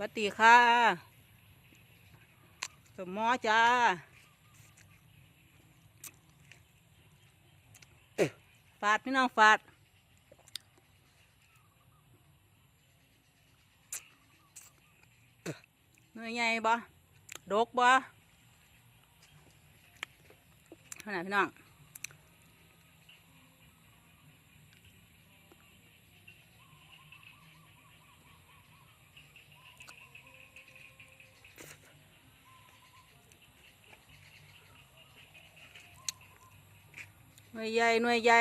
สวัสดีค่ะสมมอจ้าฝาดพี่น้องฝาดหน่วยใหญ่บ่ดกบ่ขนาดพี่น้อง หน่วยใหญ่หน่วยใหญ่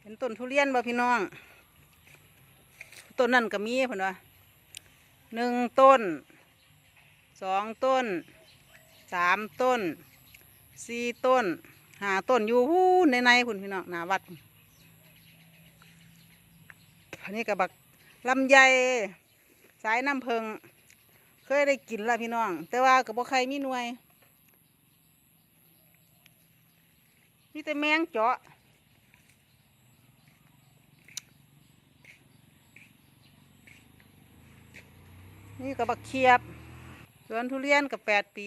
เห็นต้นทุเรียนบ่พี่น้องต้นนั่นก็มีเพิ่นว่าหนึ่งต้นสองต้นสามต้นสี่ต้นห้าต้นอยู่หู้ในในพุ่นพี่น้องหนาวัดอันนี้ก็บักลำไย สายน้ำเพิง เคยได้กินละพี่น้อง แต่ว่ากับบ่ใครมีหน่วย มีแต่แมงเจาะนี่กับบักเขียบสวนทุเรียนกับแปดปี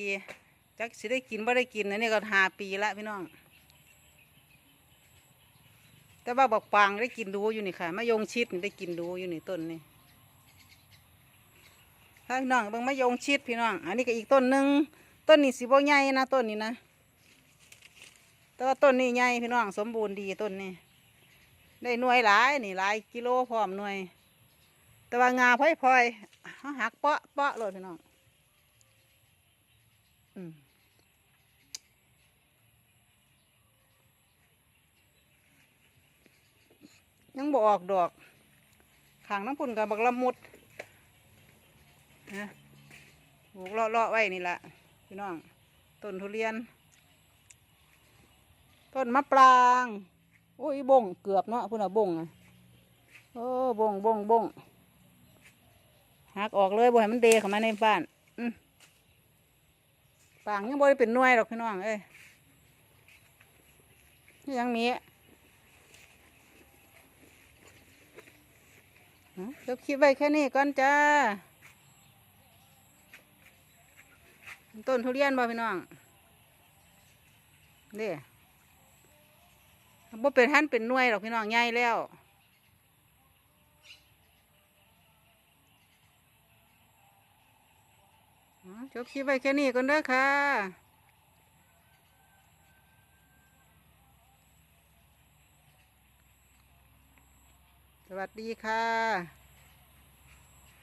จักสิได้กินบ่ได้กินอันนี้ก็หาปีละพี่น้อง แต่ว่าบักปางได้กินดูอยู่นี่ค่ะมะยงชิดได้กินดูอยู่นี่ต้นนี่ พี่น้องเบิ่งมะยงชิดพี่น้อง อันนี้ก็อีกต้นหนึ่งต้นนี้สิบ่ใหญ่นะต้นนี้นะ แต่ว่าต้นนี้ใหญ่พี่น้องสมบูรณ์ดีต้นนี้ ได้หน่วยหลายนี่หลายกิโลพร้อมหน่วย แต่ว่างาพลอยพลอยๆเขาหักเปาะเปาะเลยพี่น้อง อืมยังบออกดอกขางน้ำพุ่นกับบักละมุด นะปลูกเลาะๆไว้นี่แหละพี่น้อง ต้นทุเรียน ต้นมะปราง โอ้ยบงเกือบเนาะพุ่นอะบงอะโอ้บงบงบงหักออกเลยบ่ให้มันเดเข้ามาในบ้านอืปางยังบ่ได้เป็นหน่วยหรอกพี่น้องเอ้ยยังมีเอาเดี๋ยวคลิปไว้แค่นี้ก่อนจ้า ต้นทุเรียนบ่พี่น้องเด้บ่เป็นท่านเป็นหน่วยหรอกพี่น้องใหญ่แล้วจบคลิปไว้แค่นี้ก่อนเด้อค่ะสวัสดีค่ะ